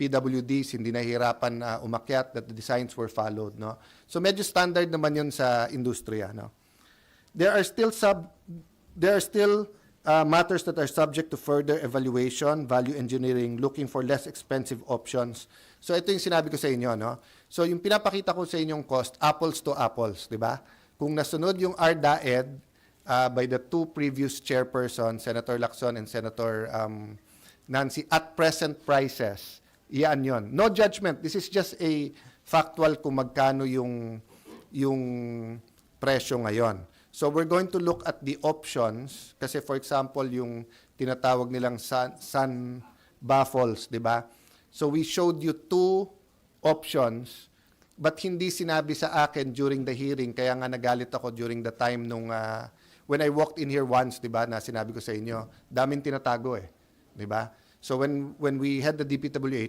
PWDs hindi nahihirapan na umakyat, that the designs were followed, no? So medyo standard naman yun sa industriya, no? There are still sub there are still uh, matters that are subject to further evaluation, value engineering, looking for less expensive options. So ito yung sinabi ko sa inyo, no? So yung pinapakita ko sa inyong cost, apples to apples, di ba? Kung nasunod yung RDAED uh, by the two previous chairpersons, Senator Lacson and Senator um, Nancy, at present prices, iyan yon. No judgment. This is just a factual kung magkano yung, yung presyo ngayon. So we're going to look at the options kasi for example yung tinatawag nilang sun, sun baffles, 'di ba? So we showed you two options but hindi sinabi sa akin during the hearing kaya nga nagalit ako during the time nung ah, when I walked in here once, 'di ba, na sinabi ko sa inyo, daming tinatago eh, 'di ba? So when when we had the DPWH,